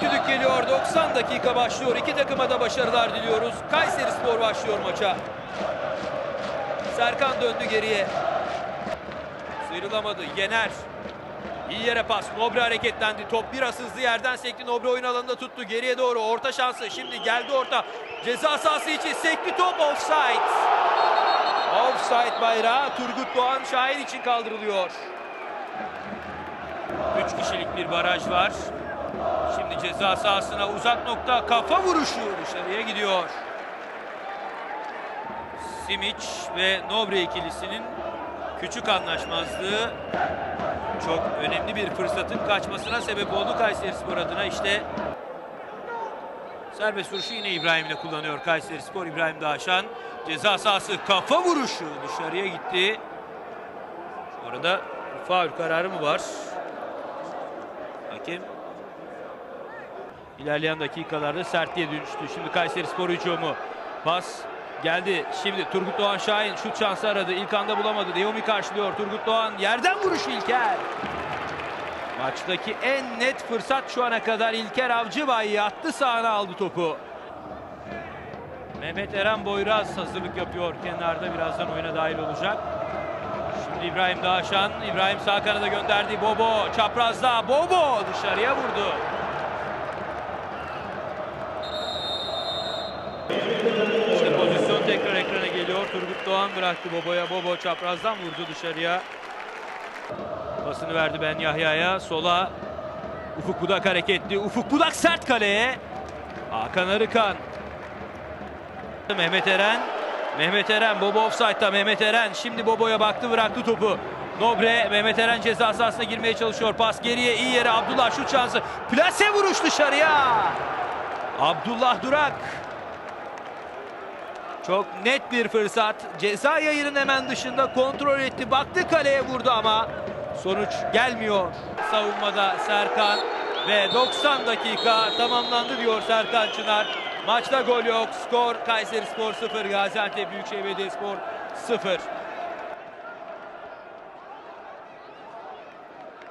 düdük geliyor. 90 dakika başlıyor. İki takıma da başarılar diliyoruz. Kayseri Spor başlıyor maça. Serkan döndü geriye. Sıyrılamadı. Yener. İyi yere pas. Nobre hareketlendi. Top biraz hızlı yerden sekti. Nobre oyun alanında tuttu. Geriye doğru orta şansı. Şimdi geldi orta. Ceza sahası için sekti top. Offside. Offside bayrağı Turgut Doğan Şahin için kaldırılıyor. Üç kişilik bir baraj var. Şimdi ceza sahasına uzak nokta kafa vuruşu dışarıya gidiyor. Simic ve Nobre ikilisinin küçük anlaşmazlığı çok önemli bir fırsatın kaçmasına sebep oldu Kayseri Spor adına. İşte serbest vuruşu yine İbrahim ile kullanıyor Kayseri Spor. İbrahim Dağşan ceza sahası kafa vuruşu dışarıya gitti. Bu arada faul kararı mı var? Hakem ilerleyen dakikalarda sertliğe dönüştü. Şimdi Kayseri Spor hücumu. Pas geldi. Şimdi Turgut Doğan Şahin şut şansı aradı. İlk anda bulamadı. Deomi karşılıyor. Turgut Doğan yerden vuruş İlker. Maçtaki en net fırsat şu ana kadar İlker Avcıbay attı sahana aldı topu. Mehmet Eren Boyraz hazırlık yapıyor kenarda birazdan oyuna dahil olacak. Şimdi İbrahim Dağşan, İbrahim sağ kanada gönderdi. Bobo çaprazda. Bobo dışarıya vurdu. İşte pozisyon tekrar ekrana geliyor. Turgut Doğan bıraktı Bobo'ya. Bobo çaprazdan vurdu dışarıya. Pasını verdi Ben Yahya'ya. Sola Ufuk Budak hareketli. Ufuk Budak sert kaleye. Hakan Arıkan. Mehmet Eren. Mehmet Eren. Bobo offside'da. Mehmet Eren. Şimdi Bobo'ya baktı bıraktı topu. Nobre Mehmet Eren ceza sahasına girmeye çalışıyor. Pas geriye iyi yere Abdullah şut şansı. Plase vuruş dışarıya. Abdullah Durak. Çok net bir fırsat. Ceza yayının hemen dışında kontrol etti. Baktı kaleye vurdu ama sonuç gelmiyor. Savunmada Serkan ve 90 dakika tamamlandı diyor Serkan Çınar. Maçta gol yok. Skor Kayseri Spor 0, Gaziantep Büyükşehir Belediyespor 0.